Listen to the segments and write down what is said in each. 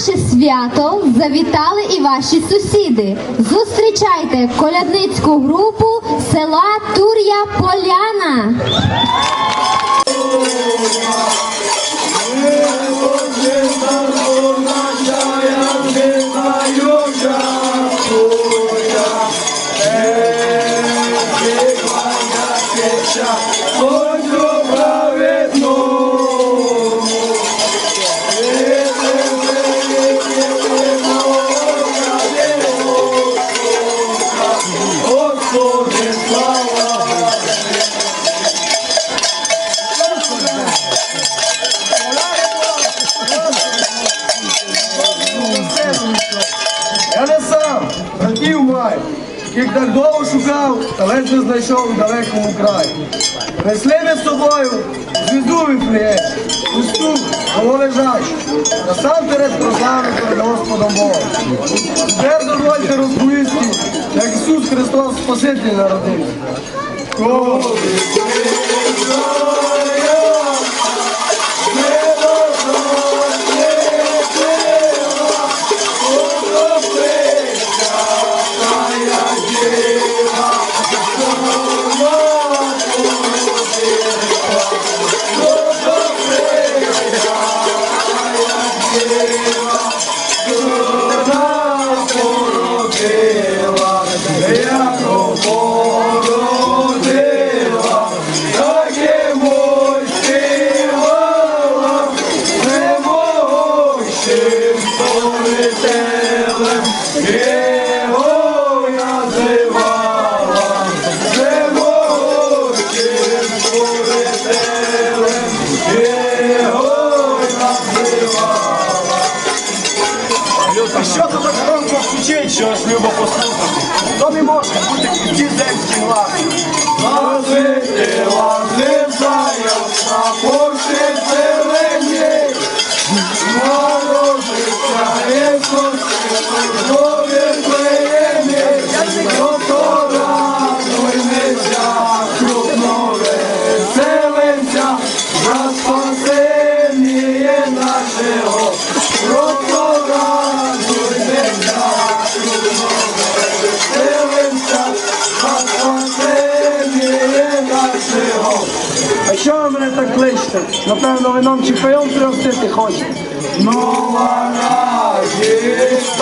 наше свято завітали і ваші сусіди. Зустрічайте колядницьку групу села Тур'я Поляна. Братів маю, яких так довго шукав, та ледь не знайшов у далекому краї. Несли ми з собою звізду віфлеєм, пусту, гололежачу, насамперед прославити перед Господом Богом. Тепер дозвольте розповісти, як Ісус Христос Спаситель народився. Oh, що ж любо послухати? То не може бути ті земські гласи. Мене так кличте. Напевно, ви нам чи чіпайом приростити хочете. Нова радість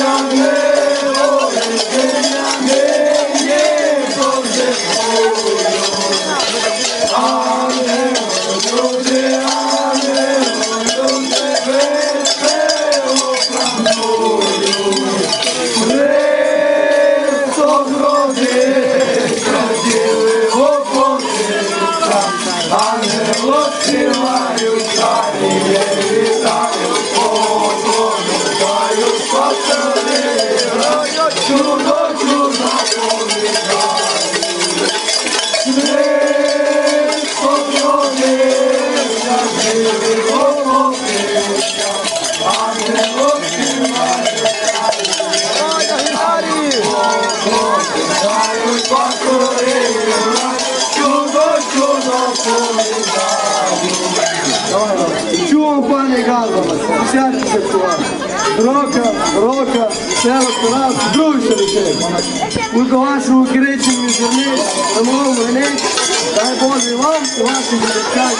long Газова, сядьте сюди. Рока, рока, село раз, друзі лише. У вашому криченні землі, на моєму мене, дай Боже вам і вашим дітям.